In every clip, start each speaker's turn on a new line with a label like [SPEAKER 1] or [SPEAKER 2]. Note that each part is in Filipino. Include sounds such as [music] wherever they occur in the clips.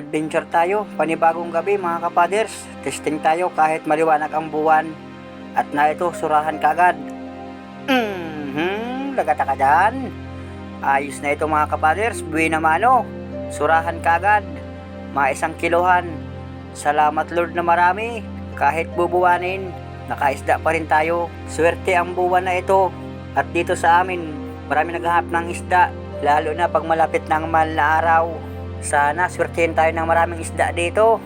[SPEAKER 1] Adventure tayo, panibagong gabi mga kapaders. Testing tayo kahit maliwanag ang buwan. At na ito, surahan kagad. Mhm, lagata ka dyan. Ayos na ito mga kapaders, buwi na mano. Surahan kagad. Mga isang kiluhan. Salamat Lord na marami. Kahit bubuwanin, nakaisda pa rin tayo. Swerte ang buwan na ito. At dito sa amin, marami naghahap ng isda. Lalo na pag malapit ng mahal na araw. Sana swertehin tayo ng maraming isda dito.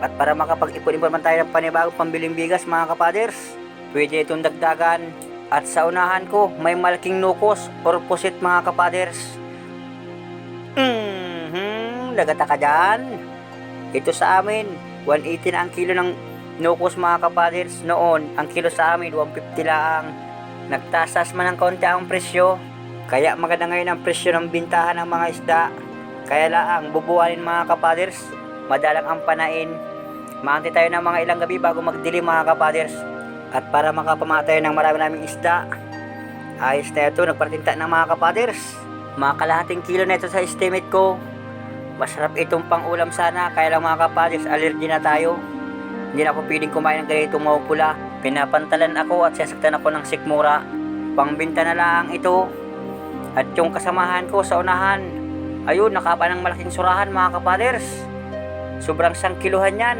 [SPEAKER 1] At para makapag-ipon-ipon man tayo ng panibagong pambiling bigas mga kapaders, pwede itong dagdagan. At sa unahan ko, may malaking nukos or pusit mga kapaders. Mhm, lagata ka dyan. Ito sa amin, 180 na ang kilo ng nukos mga kapaders. Noon, ang kilo sa amin, 150 lang. Nagtasas man ng konti ang presyo. Kaya maganda ngayon ang presyo ng bintahan ng mga isda. Kaya laang bubuhanin mga kapaders, madalang ang panain. Maantay tayo ng mga ilang gabi bago magdilim mga kapaders. At para makapamata tayo ng marami naming isda. Ayos na ito, nagpartinta ng mga kapaders. Mga kalahating kilo na ito sa estimate ko. Masarap itong pang ulam sana, kaya lang mga kapaders, allergy na tayo. Hindi na ako pwedeng kumain ng ganitong mapula. Pinapantalan ako at sasaktan ako ng sikmura. Pangbinta na lang ito. At yung kasamahan ko sa unahan, ayun, nakapa ng malaking surahan mga kapaders. Sobrang sangkiluhan yan.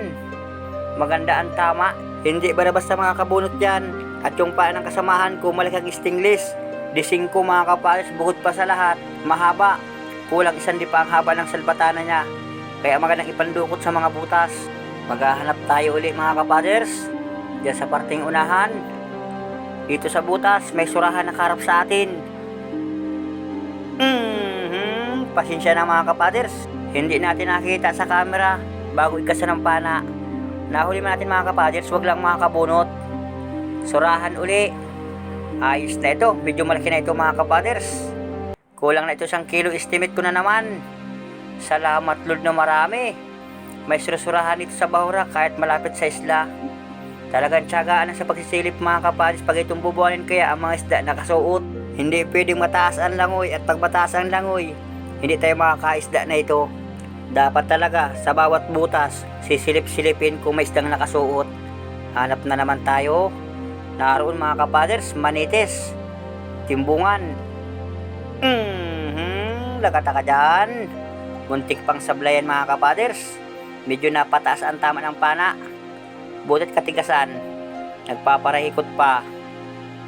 [SPEAKER 1] Maganda ang tama. Hindi ba na basta mga kabunot yan? At yung paa ng kasamahan ko, malaking stingless. Dising ko mga kapaders, bukod pa sa lahat, mahaba. Kulang isang di pa ang haba ng salbatana niya. Kaya magandang ipandukot sa mga butas. Maghahanap tayo uli mga kapaders. Diyan sa parting unahan. Dito sa butas, may surahan na karap sa atin. Mhm, pasensya na mga kapaders. Hindi natin nakita sa camera bago ikasa ng pana. Nahuli man natin mga kapaders, wag lang mga kabunot. Surahan uli. Ayos na ito, medyo malaki na ito mga kapaders. Kulang na ito isang kilo, estimate ko na naman. Salamat Lord na marami. May surusurahan dito sa Bahura kahit malapit sa isla. Talagang tiyagaan sa pagsisilip mga kapaders pag itong bubuhanin kaya ang mga isda nakasuot. Hindi pwedeng mataas ang langoy at pag mataas ang langoy, hindi tayo makakaisda na ito. Dapat talaga sa bawat butas, sisilip-silipin kung may isdang nakasuot. Hanap na naman tayo. Naroon mga kapaders, manites, timbungan. Mhm, lagata ka dyan. Muntik pang sablayan mga kapaders. Medyo napataas ang tama ng pana. Butit katigasan. Nagpaparahikot pa.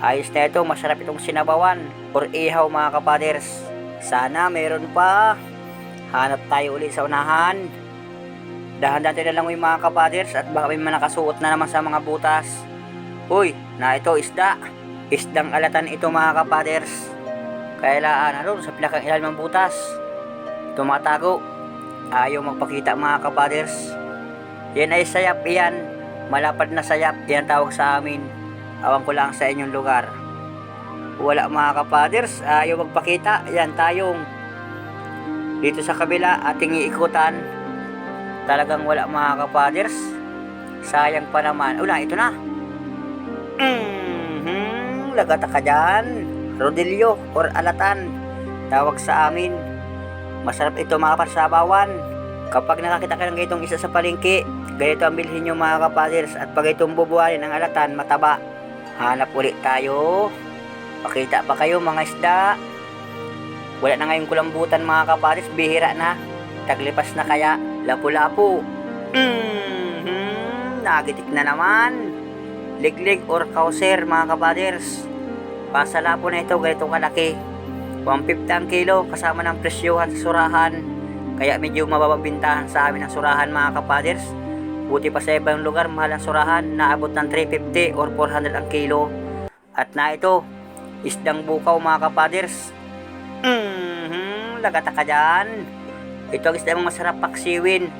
[SPEAKER 1] Ayos na ito, masarap itong sinabawan or ihaw mga kapaders. Sana meron pa. Hanap tayo uli sa unahan. Dahan-dahan tayo na lang yung mga kapaders at baka may nakasuot na naman sa mga butas. Uy, na ito isda. Isdang alatan ito mga kapaders. Kailaan ano sa pinakang ilalim ng butas. Tumatago. Ayaw magpakita mga kapaders. Yan ay sayap yan. Malapad na sayap. Yan tawag sa amin. Awang ko lang sa inyong lugar. Wala mga kapaders. Ayaw magpakita. Yan tayong. Dito sa kabila ating iikutan. Talagang wala mga kapaders. Sayang pa naman. Una, ito na. Mhm, lagata ka dyan. Rodelio or alatan. Tawag sa amin. Masarap ito mga parsabawan. Kapag nakakita ka ng ganitong isa sa palengke, ganito ang bilhin nyo mga kapaders. At pag itong bubuhanin ng alatan, mataba. Hanap ulit tayo. Pakita pa kayo mga isda. Wala na ngayong kulambutan mga kapaders, bihira na. Taglipas na kaya, lapu-lapu. Mhm, nagitik na naman. Liglig or kauser mga kapaders. Pasalapo na ito, ganito kalaki. 150 ang kilo kasama ng presyohan sa surahan. Kaya medyo mabababintahan sa amin ang surahan mga kapaders. Buti pa sa ibang lugar, mahal ang surahan, naabot ng 350 or 400 ang kilo. At na ito, isdang bukaw mga kapaders. Mhm, lagata ka dyan. Ito ang isda masarap paksiwin,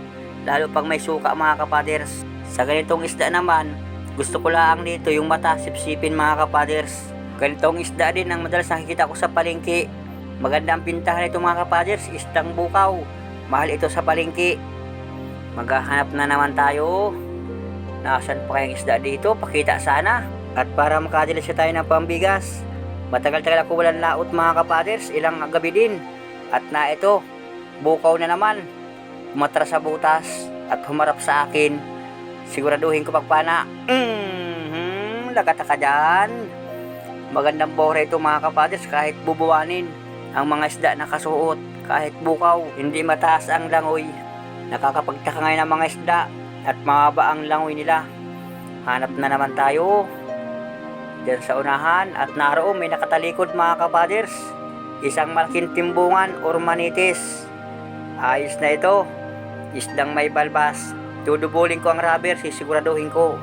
[SPEAKER 1] lalo pag may suka mga kapaders. Sa ganitong isda naman, gusto ko lang dito yung mata sipsipin mga kapaders. Ganitong isda din ang madalas nakikita ko sa palengke. Maganda ang pintahan nito mga kapaders, isdang bukaw. Mahal ito sa palengke. Maghahanap na naman tayo. Nasaan pa kayang isda dito? Pakita sana. At para makadilisya tayo ng pambigas. Matagal-tagal ako walang laot mga kapaders, ilang gabi din. At na ito, bukaw na naman. umatras sa butas at humarap sa akin. Siguraduhin ko pagpana. Mm-hmm, lagata ka dyan. Magandang bore ito mga kapaders kahit bubuwanin ang mga isda na kasuot. Kahit bukaw, hindi mataas ang langoy. Nakakapagtaka ngayon ang mga isda at mababa ang langoy nila. Hanap na naman tayo. Diyan sa unahan at naroon may nakatalikod mga kapaders. Isang malaking timbungan or manitis. Ayos na ito. Isdang may balbas. Dudubulin ko ang rubber, sisiguraduhin ko.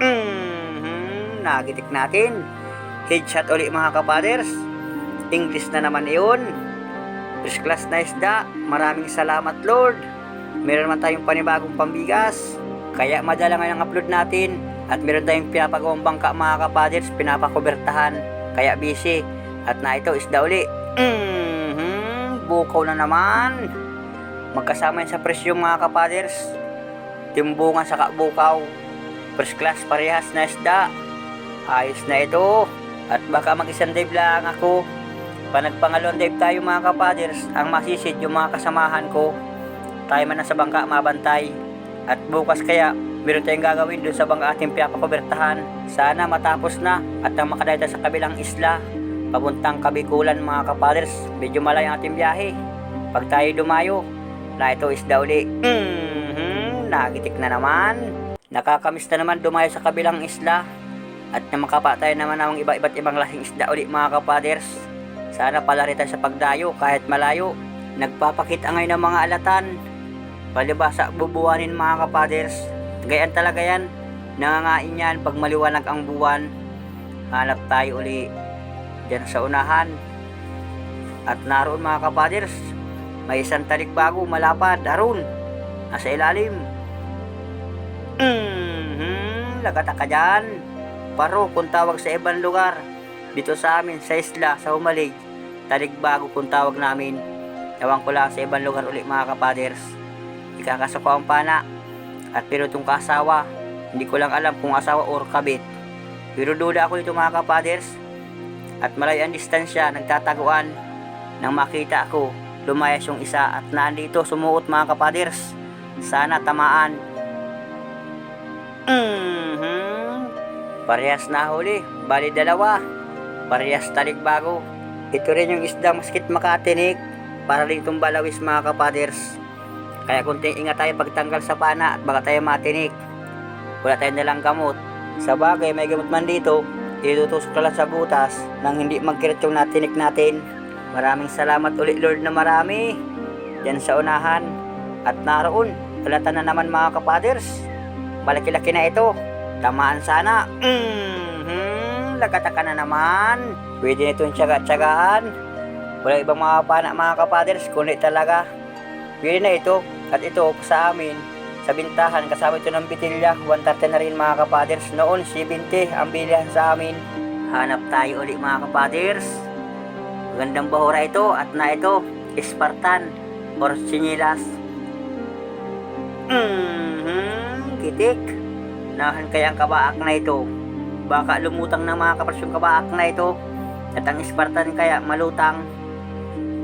[SPEAKER 1] Mm-hmm, nagitik natin. Headshot uli mga kapaders. English na naman iyon. First class na isda. Maraming salamat Lord. Meron naman tayong panibagong pambigas. Kaya madala ngayon ang upload natin. At meron tayong pinapagawang bangka mga kapaders. Pinapakubertahan. Kaya busy. At na ito isda uli. Mm-hmm, bukaw na naman. Magkasama yan sa presyo mga kapaders. Timbungan sa kabukaw. First class parehas na isda. Ayos na ito. At baka mag-isang dive lang ako. Panagpangalon dive tayo mga kapaders. Ang masisid yung mga kasamahan ko. Tayo man nasa bangka mabantay. At bukas kaya, meron tayong gagawin doon sa bangka ating piyapakubertahan. Sana matapos na at nang makadaya tayo sa kabilang isla. Papuntang Kabikulan mga kapaders. Medyo malayo ang ating biyahe. Pag tayo dumayo, na ito isda uli. Mhm, nagitik na naman. Nakakamiss na naman dumayo sa kabilang isla. At na makapa tayo naman ng iba iba't ibang lasing isda uli mga kapaders. Sana pala rin tayo sa pagdayo kahit malayo. Nagpapakita ngayon ng mga alatan. Palibasa bubuwanin mga kapaders. Gayaan talaga yan. Nangangain yan pag maliwanag ang buwan. Hanap tayo uli dyan sa unahan. At naroon mga kapaders, may isang talik bago malapad, aron. Nasa ilalim. Mhm, lagata ka dyan. Paro kung tawag sa ibang lugar. Dito sa amin, sa isla, sa Humalig. Talik bago kung tawag namin. Ewan ko lang sa ibang lugar ulit mga kapaders. Ikakasa ko ang pana. At pero itong kasawa, hindi ko lang alam kung asawa or kabit. Pero duda ako dito mga kapaders. At malayo ang distansya, nagtataguan. Nang makita ako, lumayas yung isa at nandito sumuot mga kapaders. Sana tamaan. Mhm. Parehas na huli, bali dalawa. Parehas talik bago. Ito rin yung isda maskit makatinik para rin itong balawis mga kapaders. Kaya kunting ingat tayo pagtanggal sa pana at baka tayo matinik. Wala tayong dalang gamot. Sa bagay, may gamot man dito. Itutusok ka lang sa butas nang hindi magkirat yung natinik natin. Maraming salamat ulit Lord na marami. Yan sa unahan. At naroon, alata na naman mga kapaders. Malaki-laki na ito. Tamaan sana. Mhm, lagata ka na naman. Pwede na itong tsaga-tsagaan. Wala ibang mga pana mga kapaders, kundi talaga. Pwede na ito. At ito sa amin, sa bintahan, kasama ito ng bitilya, 130 na rin mga kapaders. Noon, 70 ang bilihan sa amin. Hanap tayo ulit mga kapaders. Magandang bahura ito at na ito, Spartan or Sinilas. Mhm, kitik. Nahan kaya ang kabaak na ito. Baka lumutang ng mga kapars yung kabaak na ito. At ang Spartan kaya malutang.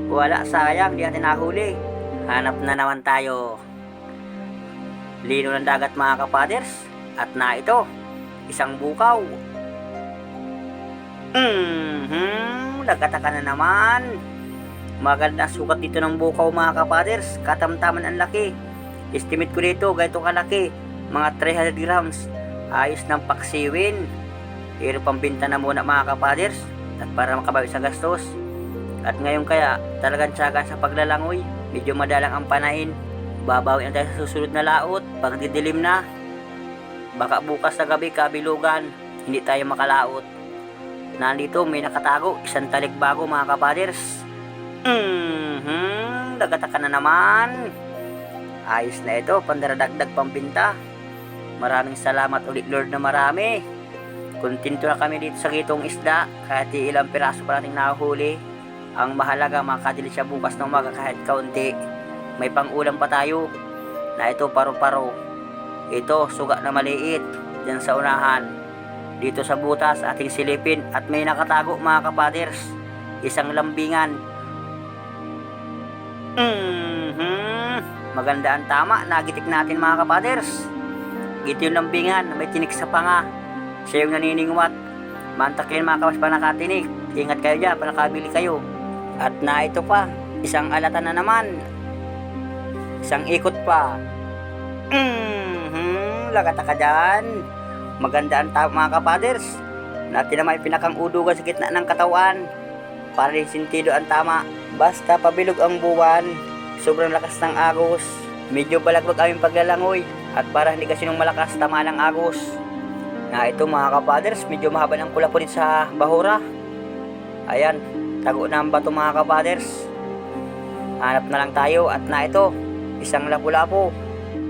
[SPEAKER 1] Wala, sayang, di natin nahuli. Hanap na naman tayo. Lino ng dagat mga kapaders. At na ito, isang bukaw. Mhm, nagkataka na naman. Maganda sukat dito ng bukaw mga kapaders. Katamtaman ang laki. Estimate ko dito, ganito kalaki. Mga 300 grams. Ayos ng paksiwin. Pero pambinta na muna mga kapaders. At para makabawi sa gastos. At ngayon kaya, talagang tsaga sa paglalangoy. Medyo madalang ang panain. Babawi na tayo sa susunod na laot. Pag didilim na. Baka bukas na gabi kabilugan. Hindi tayo makalaot. Nandito may nakatago. Isang talik bago mga kapaders. Mhm, dagata ka na naman. Ayos na ito, pandaradagdag pambinta. Maraming salamat ulit Lord na marami. Kontento na kami dito sa gitong isda kahit ilang piraso pa nating nahuli. Ang mahalaga makadili siya bukas ng umaga kahit kaunti. May pangulam pa tayo na ito paro-paro. Ito suga na maliit dyan sa unahan. Dito sa butas ating silipin at may nakatago mga kapaders. Isang lambingan. Mhm. Maganda ang tama, nagitik natin mga kapaders. Ito yung lambingan may tinik sa panga. Siya yung naniningwat. Mantakin mga kapas pa nakatinik. Ingat kayo dyan, pa nakabili kayo. At na ito pa, isang alata na naman. Isang ikot pa. Mm-hmm, lagata ka dyan. Maganda ang tama mga kapaders. Natin naman yung pinakang udugan sa gitna ng katawan. Para sintido ang tama. Basta pabilog ang buwan, sobrang lakas ng agos. Medyo balagbag aming paglalangoy. At para hindi kasi nung malakas tama ng agos. Na ito mga kapaders, medyo mahaba ng pula sa bahura. Ayan, tago na ang bato mga kapaders. Hanap na lang tayo at na ito, isang lapu-lapo.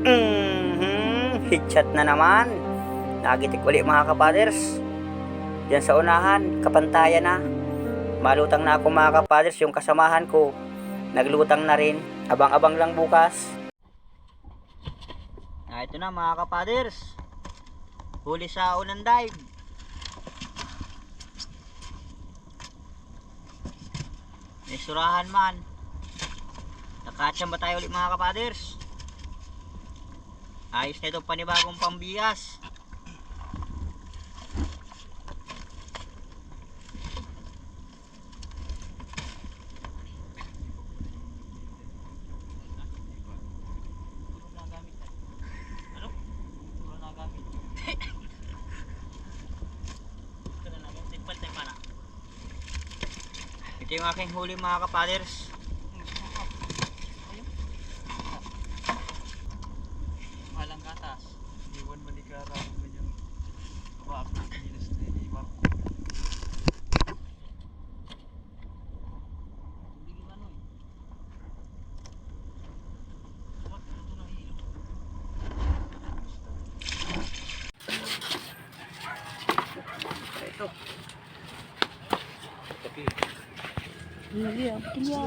[SPEAKER 1] Mm-hmm, hitchat na naman. Nagitik ulit mga kapaders. Diyan sa unahan, kapantayan na. Malutang na ako mga kapaders, yung kasamahan ko. Naglutang na rin. Abang-abang lang bukas. Ah, ito na mga kapaders. Huli sa unang dive. Surahan man. Nakatsyam ba tayo ulit mga kapaders? Ayos na itong panibagong pambias. Ito yung aking huli mga kapaders.
[SPEAKER 2] Malang katas. Iwan mo yung kabab na kinis na iba.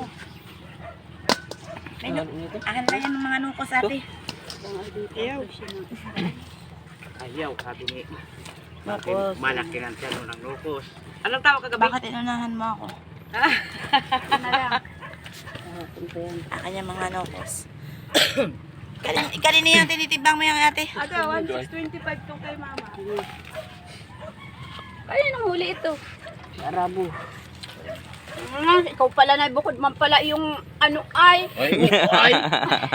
[SPEAKER 3] Ahan na yan ng mga nukos ate.
[SPEAKER 2] Ayaw. Ayaw, sabi ni.
[SPEAKER 3] Nukos.
[SPEAKER 2] Malaki ng tiyan ng lukos. Anong tawag kagabi?
[SPEAKER 3] Bakit inunahan mo ako? Akin yung mga nukos. [coughs] Kalin, kalin yan, tinitibang mo yung ate.
[SPEAKER 4] Ada, 1625 tong kay mama. Ay, nang huli ito.
[SPEAKER 3] Arabo.
[SPEAKER 4] Ah, ikaw pala na bukod man pala yung ano ay.
[SPEAKER 2] Ay, ay.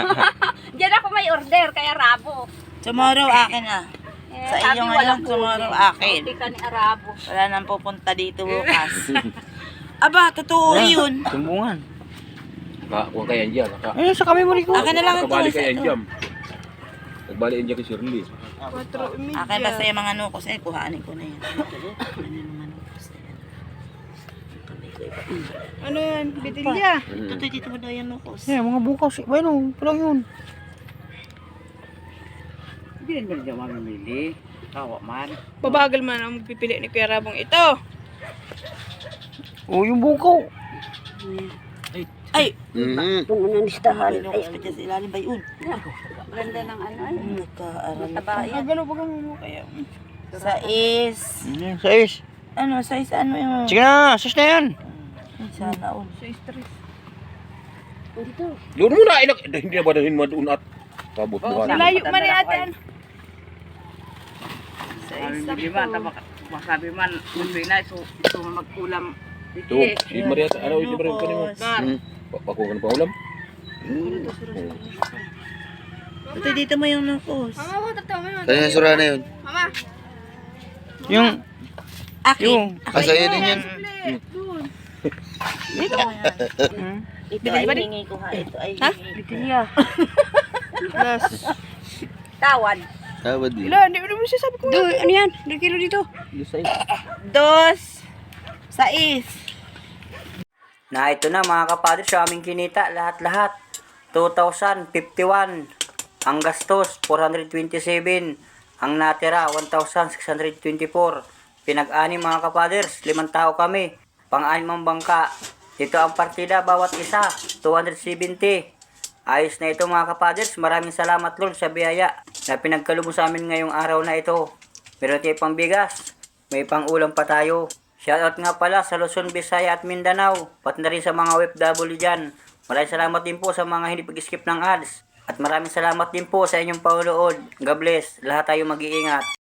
[SPEAKER 2] [laughs]
[SPEAKER 4] Diyan ako may order kaya rabo.
[SPEAKER 3] Tomorrow akin ah.
[SPEAKER 4] Eh,
[SPEAKER 3] Sa
[SPEAKER 4] sabi
[SPEAKER 3] iyo
[SPEAKER 4] walang
[SPEAKER 3] ngayon, tomorrow
[SPEAKER 4] huli.
[SPEAKER 3] akin.
[SPEAKER 4] Hindi ka ni arabo.
[SPEAKER 3] Wala nang pupunta dito [laughs] bukas. Aba, totoo yun.
[SPEAKER 1] Tumbungan.
[SPEAKER 5] Nakakuha kayan dyan. Naka,
[SPEAKER 1] Ayun, sa kami mo rin ko.
[SPEAKER 3] Akin na lang ito.
[SPEAKER 5] nakabali
[SPEAKER 3] sa
[SPEAKER 5] kayan
[SPEAKER 3] ito.
[SPEAKER 5] dyan. Nagbaliin dyan kay Shirley.
[SPEAKER 3] Akin basta yung mga nukos eh, kuhanin ko na yan. [laughs] Ano yung mga nukos na yan? Kamay ko iba.
[SPEAKER 4] Ano yan? Bitilya.
[SPEAKER 3] Tutoy dito mo daw yung nukos.
[SPEAKER 1] Eh, mga bukas. Bueno, palang yun.
[SPEAKER 2] Hindi rin ba niya mamimili? Kawa man.
[SPEAKER 4] Babagal man ang magpipili ni Kuya Rabong ito.
[SPEAKER 1] Oh, yung bukaw.
[SPEAKER 3] Ay!
[SPEAKER 5] Mm-hmm.
[SPEAKER 3] Nukos pa dyan sa ilalim ba yun?
[SPEAKER 4] Ganda ng ano ay.
[SPEAKER 3] Nagkaaral
[SPEAKER 4] Taba
[SPEAKER 3] pa.
[SPEAKER 4] yan. Gano ba mo kaya?
[SPEAKER 3] Sa is...
[SPEAKER 1] Mm, Sais.
[SPEAKER 3] Ano, sa is ano yung...
[SPEAKER 1] Sige na, sis na yan.
[SPEAKER 3] Ay, Sana all.
[SPEAKER 4] Sa stress.
[SPEAKER 5] Doon muna. Inak, hindi na ba dahin mo doon at tabot mo.
[SPEAKER 4] Layo man ni ate.
[SPEAKER 3] Sa
[SPEAKER 2] Sabi man, masabi man, kung na, so, so magkulam.
[SPEAKER 5] Ito, si Maria, ano, si Maria ka mo. Hmm. Pakuha ka na pa ulam. Hmm.
[SPEAKER 3] Tutoy dito mo yung nukos.
[SPEAKER 4] Mama, ko tatawa mo.
[SPEAKER 6] Kaya sura na yun.
[SPEAKER 4] Mama.
[SPEAKER 1] Yung,
[SPEAKER 3] Akin.
[SPEAKER 1] yung.
[SPEAKER 6] Asa yun.
[SPEAKER 4] Doon.
[SPEAKER 3] Ito. Ito ay hingi ko ha. Ito ay hingi.
[SPEAKER 4] Yes. Tawad.
[SPEAKER 6] Tawad din.
[SPEAKER 4] Wala, hindi mo siya sabi ko. Doon, ano yan? Ilang kilo dito?
[SPEAKER 3] Dos. Sais.
[SPEAKER 1] Na ito na mga kapadres, sa aming kinita, lahat-lahat. 2,051. Ang gastos, 427. Ang natira, 1,624. Pinag-ani mga kapaders, limang tao kami. Pang-anim ang bangka. Ito ang partida, bawat isa, 270. Ayos na ito mga kapaders, maraming salamat Lord sa biyaya na pinagkalubos sa amin ngayong araw na ito. Meron tayo pang bigas, may pang ulam pa tayo. Shoutout nga pala sa Luzon, Visaya at Mindanao, pati na rin sa mga OFW dyan. Maraming salamat din po sa mga hindi pag-skip ng ads. At maraming salamat din po sa inyong paulood. God bless. Lahat tayo mag-iingat.